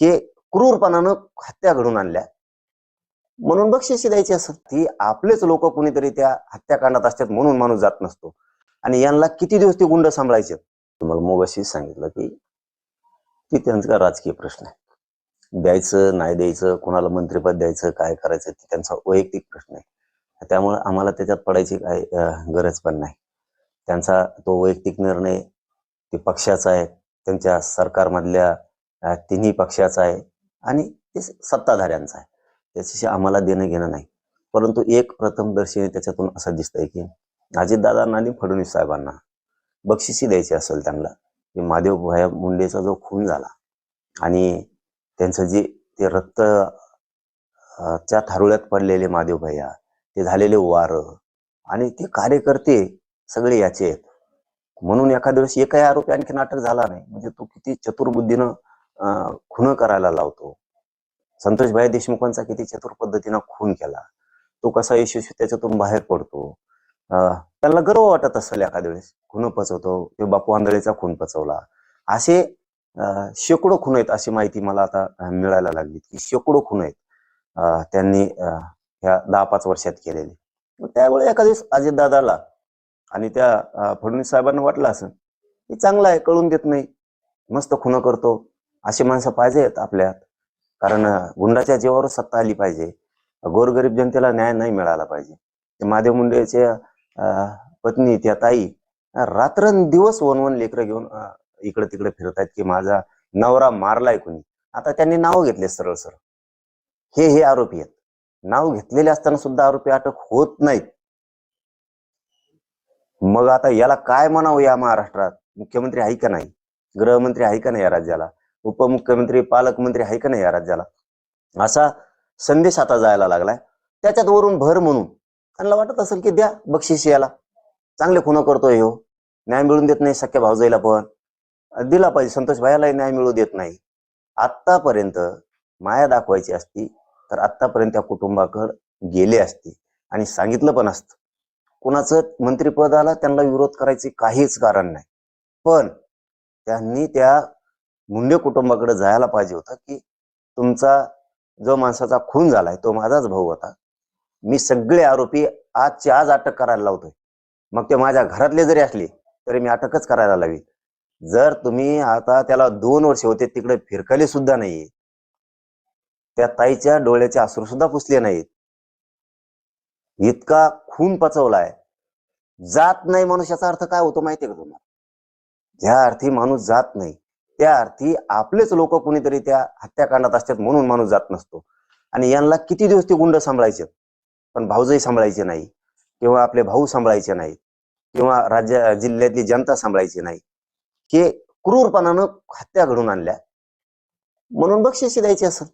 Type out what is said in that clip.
की क्रूरपणानं हत्या घडून आणल्या. म्हणून बक्षिसी द्यायची असत ती आपलेच लोक कुणीतरी त्या हत्याकांडात असतात म्हणून माणूस जात नसतो. आणि यांना किती दिवस ते गुंड सांभाळायचे? तुम्हाला मोगाशी सांगितलं की ती त्यांचा राजकीय प्रश्न आहे. द्यायचं नाही द्यायचं कोणाला मंत्रिपद द्यायचं काय करायचं ते त्यांचा वैयक्तिक प्रश्न आहे. त्यामुळे आम्हाला त्याच्यात पडायची काय गरज पण नाही. त्यांचा तो वैयक्तिक निर्णय ते पक्षाचा आहे त्यांच्या सरकारमधल्या तिन्ही पक्षाचा आहे आणि ते सत्ताधाऱ्यांचा आहे. त्याच्याशी आम्हाला देणं घेणं नाही. परंतु एक प्रथमदर्शीने त्याच्यातून असं दिसतंय की अजितदादांना आणि फडणवीस साहेबांना बक्षिसी द्यायची असेल त्यांना की महादेव भाया मुंडेचा जो खून झाला आणि त्यांचं जे ते रक्त च्या थारुळ्यात पडलेले महादेव भैया ते झालेले वार आणि ते कार्यकर्ते सगळे याचे आहेत. म्हणून एखाद्या वेळेस एकही आरोपी आणखी नाटक झाला नाही. म्हणजे तो किती चतुर्बुद्धीनं खून करायला लावतो. संतोषभाई देशमुखांचा किती चतुर पद्धतीनं खून केला. तो कसा यशस्वी त्याच्यातून बाहेर पडतो. अं, त्यांना गर्व वाटत असेल एखाद्या वेळेस. खून पचवतो. ते बापू आंधळेचा खून पचवला. असे शेकडो खून आहेत अशी माहिती मला आता मिळायला लागली की शेकडो खून आहेत त्यांनी ह्या दहा पाच वर्षात केलेले. मग त्यावेळी एखाद्या दिवस अजितदादाला आणि त्या फडणवीस साहेबांना वाटलं असं की चांगलं आहे कळून देत नाही. मस्त खुनं करतो. अशी माणसं पाहिजेत आपल्यात. कारण गुंडाच्या जीवावर सत्ता आली पाहिजे. गोरगरीब जनतेला न्याय नाही मिळाला पाहिजे. ते महादेव मुंडेचे पत्नी त्या ताई रात्रंदिवस वन वन लेकरं घेऊन इकडे तिकडे फिरत आहेत की माझा नवरा मारलाय कुणी. आता त्यांनी नाव घेतले सरळ सरळ. हे हे आरोपी आहेत. नाव घेतलेले असताना सुद्धा आरोपी अटक होत नाहीत. मग आता याला काय म्हणावं या महाराष्ट्रात? मुख्यमंत्री आहे का नाही? गृहमंत्री आहे का नाही या राज्याला? उपमुख्यमंत्री पालकमंत्री आहे का नाही या राज्याला? असा संदेश आता जायला लागलाय. त्याच्यात वरून भर म्हणून त्यांना वाटत असेल की द्या बक्षीस याला. चांगले खुणं करतोय हो न्याय मिळून देत नाही सख्या भाऊजाईला पण. दिला पाहिजे. संतोष भायालाही न्याय मिळू देत नाही. आत्तापर्यंत माया दाखवायची असती तर आतापर्यंत त्या कुटुंबाकडे गेले असते. आणि सांगितलं पण असतं. कुणाचं मंत्रिपदाला त्यांना विरोध करायचे काहीच कारण नाही. पण त्यांनी त्या मुंडे कुटुंबाकडे जायला पाहिजे होतं की तुमचा जो माणसाचा खून झालाय तो माझाच भाऊ होता. मी सगळे आरोपी आजची आज अटक करायला लावतोय. मग ते माझ्या घरातले जरी असले तरी मी अटकच करायला लावी जर तुम्ही आता त्याला दोन वर्ष होते तिकडे फिरकले सुद्धा नाहीये. त्या ताईच्या डोळ्याचे आसरू सुद्धा पुसले नाहीत. इतका खून पचवलाय. जात नाही मनुष्याचा अर्थ काय होतो माहितीये का तुम्हाला? ज्या अर्थी माणूस जात नाही त्या अर्थी आपलेच लोक कुणीतरी त्या हत्याकांडात असतात म्हणून माणूस जात नसतो. आणि यांना किती दिवस ते गुंड सांभाळायचे? पण भाऊजही सांभाळायचे नाही. किंवा आपले भाऊ सांभाळायचे नाही किंवा राज्य जिल्ह्यातली जनता सांभाळायची नाही. की क्रूरपणानं हत्या घडून आणल्या. म्हणून बक्षिसी द्यायची असत